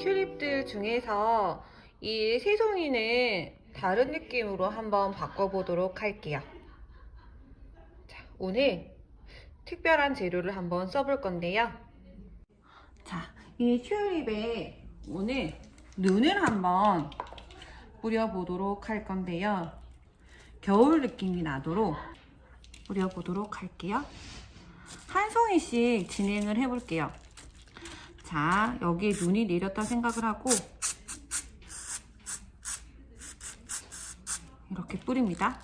튤립들 중에서 이 새송이는 다른 느낌으로 한번 바꿔보도록 할게요. 자, 오늘 특별한 재료를 한번 써볼 건데요. 자, 이 튤립에 오늘 눈을 한번 뿌려보도록 할 건데요. 겨울 느낌이 나도록 뿌려보도록 할게요. 한 송이씩 진행을 해볼게요. 자, 여기 눈이 내렸다 생각을 하고 이렇게 뿌립니다.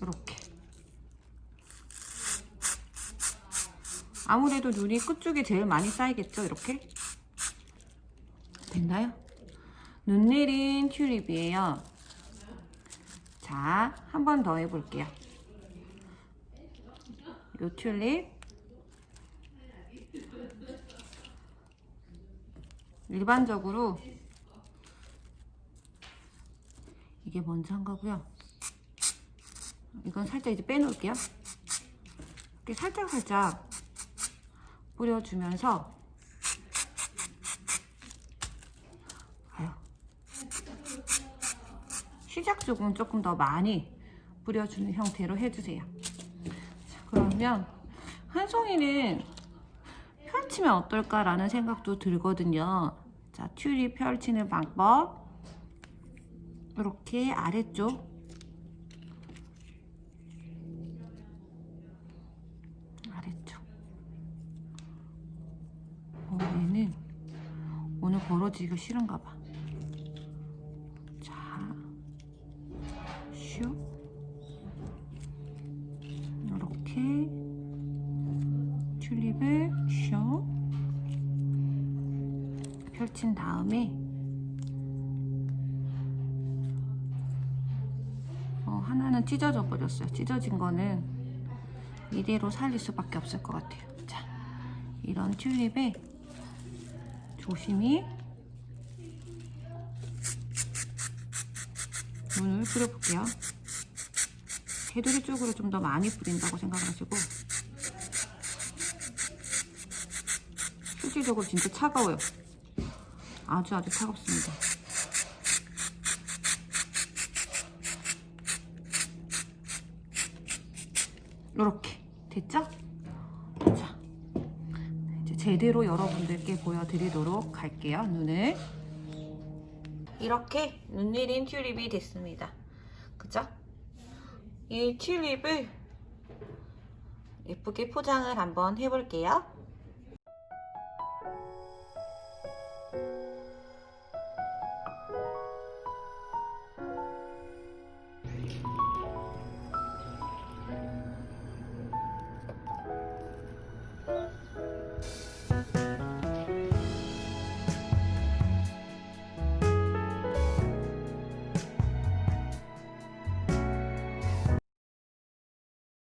이렇게. 아무래도 눈이 끝쪽에 제일 많이 쌓이겠죠, 이렇게? 됐나요? 눈 내린 튤립이에요. 자, 한 번 더 해볼게요. 요 튤립. 일반적으로 이게 먼저 한 거고요. 이건 살짝 이제 빼놓을게요. 이렇게 살짝 살짝 뿌려주면서. 시작 쪽은 조금 더 많이 뿌려주는 형태로 해주세요. 자, 그러면 한 송이는 펼치면 어떨까라는 생각도 들거든요. 자, 튤립 펼치는 방법. 이렇게 아래쪽. 아래쪽. 어, 얘는 오늘 벌어지기가 싫은가 봐. 자, 슉. 펼친 다음에 어, 하나는 찢어져 버렸어요. 찢어진 거는 이대로 살릴 수밖에 없을 것 같아요. 자, 이런 튤립에 조심히 눈을 뿌려볼게요. 테두리 쪽으로 좀 더 많이 뿌린다고 생각하시고 실질적으로 진짜 차가워요. 아주 아주 차갑습니다. 이렇게 됐죠? 자, 이제 제대로 여러분들께 보여드리도록 할게요. 눈을 이렇게 눈 내린 튤립이 됐습니다. 그죠? 이 튤립을 예쁘게 포장을 한번 해볼게요.